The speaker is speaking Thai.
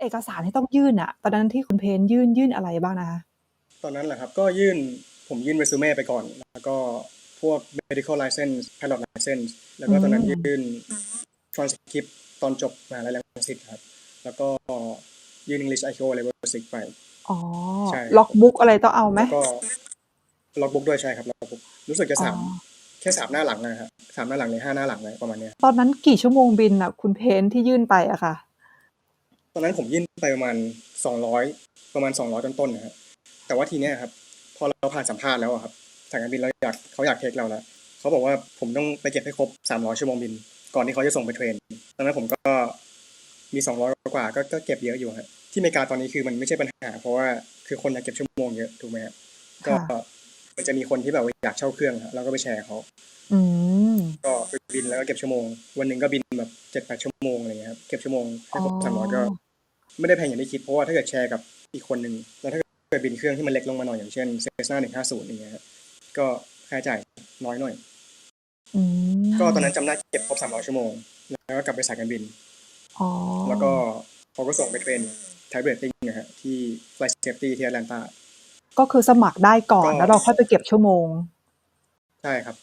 เอกสารที่ต้องยื่นอะตอนนั้นที่คุณเพนยื่นยื่นอะไรบ้างนะคะ ตอนนั้นแหละครับก็ยื่นผมยื่นเรซูเม่ไปก่อน แล้วก็พวก medical license pilot license แล้วก็ตอนนั้นอืมยื่น transcript ตอนจบมหาลัยรังสิตครับ แล้วก็ยื่น English IQ level 6ไปอ๋อใช่ล็อกบุ๊กอะไรต้องเอาไหมแล้วก็ล็อกบุ๊กด้วยใช่ครับล็อกบุ๊กรู้สึกจะสามอ๋อแค่สามหน้าหลังนะครับสามหน้าหลังในห้าหน้าหลังเลยประมาณเนี้ยตอนนั้นกี่ชั่วโมงบินอะคุณเพนที่ยื่นไปอะค่ะต อนนั้นผมยื่นไปประมาณสองร้อยประมาณสองร้อยต้นๆนะครับแต่ว่าทีเนี้ยครับ พอเราผ่านสัมภาษณ์แล้วอะครับสายการบินเราอยากเขาอยากเทคเราแล้วเขาบอกว่าผมต้องไปเก็บให้ครบสามร้อยชั่วโมงบิน ก่อนที่เขาจะส่งไปเทรนตอนนั้นผมก็มีสองร้อยกว่าก็ก็เก็บเยอะอยู่ครับที่อเมริกาตอนนี้คือมันไม่ใช่ปัญหา เพราะว่าคือคนอยากเก็บชั่วโมงเยอะถูกไหมครับก็ค่ะมันจะมีคนที่แบบว่าอยากเช่าเครื่องครับเราก็ไปแชร์เขาอืมก็ไปบินแล้วก็เก็บชั่วโมง วันหนึ่งก็บินแบบเจ็ดแปดชั่วโมงอะไรเงี้ยครับเก็บชั่วโมงให้ครบอ๋อสามร้อยก็ ไม่ได้แพงอย่างที่คิดเพราะว่าถ้าเกิดแชร์กับอีกคนหนึ่งแล้วถ้าเกิดบินเครื่องที่มันเล็กลงมาหน่อยอย่างเช่นเซสนาหนึ่งห้าศูนย์อย่างเงี้ยครับก็ค่าใช้จ่ายน้อยหน่อยอืมก็ตอนนั้นจำได้เก็บครบสามร้อยชั่วโมง แล้วก็กลับไปสายการบินอ๋อแล้วก็เขาก็ส่งไปเทรนไทเบรตติ้งนะฮะที่ Flight Safety ที่แอตแลนตาก็คือสมัครได้ก่อนก็แล้วเราค่อยไปเก็บชั่วโมง ใช่ครับ